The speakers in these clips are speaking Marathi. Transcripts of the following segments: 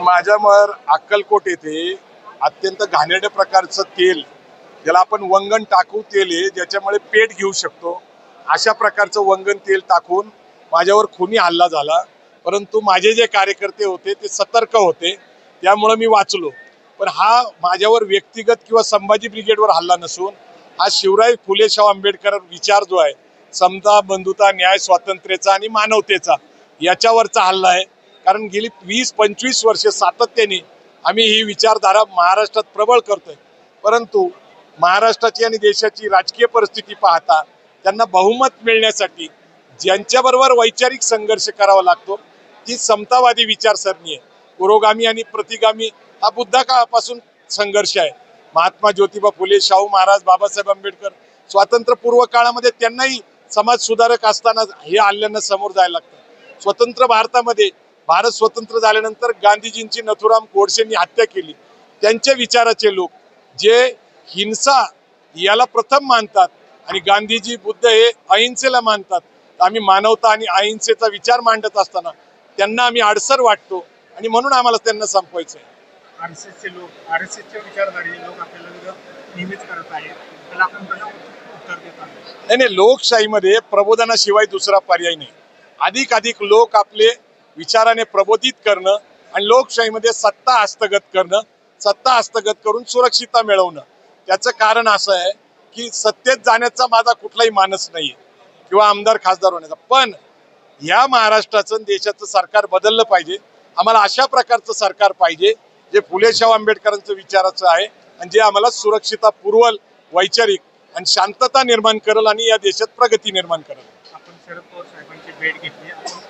माझ्यावर अक्कलकोट येथे अत्यंत घाणेरड्या प्रकारचं तेल ज्याला आपण वंगण टाकू तेल आहे ज्याच्यामुळे पेट घेऊ शकतो. अशा प्रकारचं वंगण तेल टाकून माझ्यावर खुनी हल्ला झाला. परंतु माझे जे कार्यकर्ते होते ते सतर्क होते. त्यामुळं मी वाचलो. पण हा माझ्यावर व्यक्तिगत किंवा संभाजी ब्रिगेडवर हल्ला नसून हा शिवराय फुलेशाव आंबेडकर विचार जो आहे समता बंधुता न्याय स्वातंत्र्याचा आणि मानवतेचा याच्यावरचा हल्ला आहे. कारण गेली वीस पंचवीस वर्ष सातत्याने आम्ही ही विचारधारा महाराष्ट्रात प्रबळ करतोय. परंतु महाराष्ट्राची आणि देशाची राजकीय परिस्थिती पाहता त्यांना बहुमत मिळण्यासाठी ज्यांच्याबरोबर वैचारिक संघर्ष करावा लागतो ती समतावादी विचारसरणी आहे. पुरोगामी आणि प्रतिगामी हा बुद्धा काळापासून संघर्ष आहे. महात्मा ज्योतिबा फुले शाहू महाराज बाबासाहेब आंबेडकर स्वातंत्र्यपूर्व काळामध्ये त्यांनाही समाज सुधारक असताना हे आल्यानं समोर जायला लागतं. स्वतंत्र भारतामध्ये भारत स्वतंत्र झाल्यानंतर गांधीजींची नथुराम गोडसेंनी हत्या केली. त्यांच्या विचाराचे लोक जे हिंसा याला प्रथम मानतात आणि गांधीजी बुद्ध हे अहिंसेला मानतात आम्ही मानवता आणि अहिंसेचा विचार मांडत असताना त्यांना आम्ही अडसर वाटतो आणि म्हणून आम्हाला त्यांना संपवायचं आहे आर एस एसचे लोक आर एस एसच्या विचारधारेचे लोक आपल्याला विरोध नेहमीच करत आहेत. त्याला आपण कसं उत्तर देत आहोत? नाही नाही लोकशाहीमध्ये प्रबोधनाशिवाय दुसरा पर्याय नाही. अधिक अधिक लोक आपले विचाराने प्रबोधित करणं आणि लोकशाहीमध्ये सत्ता हस्तगत करणं सत्ता हस्तगत करून सुरक्षितता मिळवणं. त्याचं कारण असं आहे की सत्तेत जाण्याचा माझा कुठलाही मानस नाही किंवा आमदार खासदार होण्याचा. पण या महाराष्ट्राचं आणि देशाचं सरकार बदललं पाहिजे. आम्हाला अशा प्रकारचं सरकार पाहिजे जे फुलेशाव आंबेडकरांचं विचाराचं आहे आणि जे आम्हाला सुरक्षिता पुरवल वैचारिक आणि शांतता निर्माण करेल आणि या देशात प्रगती निर्माण करेल. आपण शरद पवार साहेबांची भेट घेतली.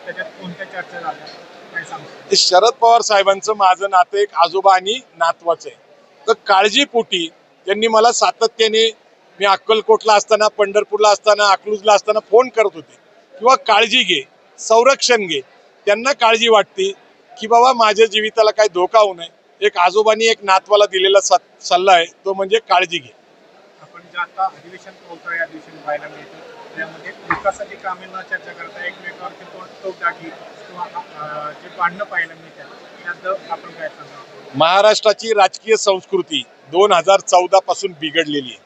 त्याच्यात कोणत्या चर्चा झाल्या काय सांगतो शरद पवार साहेबांचं माझं नातं एक आजोबा आणि नातवाचं आहे. तर काळजीपोटी त्यांनी मला सातत्याने मी अक्कलकोटला असताना पंढरपूरला असताना अकलूजला असताना फोन करत होते. किंवा काळजी घे संरक्षण घे. त्यांना काळजी वाटते की बाबा माझ्या जीविताला काही धोका होऊ नये. एक आजोबांनी एक नातवाला दिलेला सल्ला आहे तो म्हणजे काळजी घे. आपण जे आता अधिवेशन या दिवशी पाहायला मिळतं त्यामध्ये विकासाची कामे न चर्चा करता एकमेकावरती तोड किंवा जे भांडणं पाहायला मिळतात त्यात आपण काय सांगतो महाराष्ट्राची राजकीय संस्कृती दोन हजार चौदा पासून बिघडलेली आहे.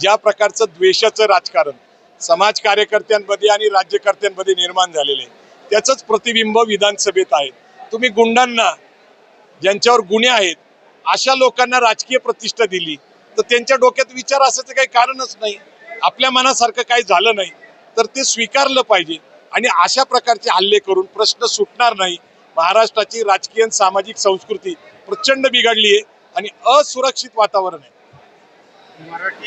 ज्या प्रकारचं द्वेषाचं राजकारण समाज कार्यकर्त्यांमध्ये आणि राज्यकर्त्यांमध्ये निर्माण झालेलं आहे त्याचंच प्रतिबिंब विधानसभेत आहे. तुम्ही गुंडांना ज्यांच्यावर गुन्हे आहेत अशा लोकांना राजकीय प्रतिष्ठा दिली तर त्यांच्या डोक्यात विचार असायचं काही कारणच नाही. आपल्या मनासारखं काही झालं नाही तर ते स्वीकारलं पाहिजे. आणि अशा प्रकारचे हल्ले करून प्रश्न सुटणार नाही. महाराष्ट्राची राजकीय आणि सामाजिक संस्कृती प्रचंड बिघडली आहे आणि असुरक्षित वातावरण आहे. मराठी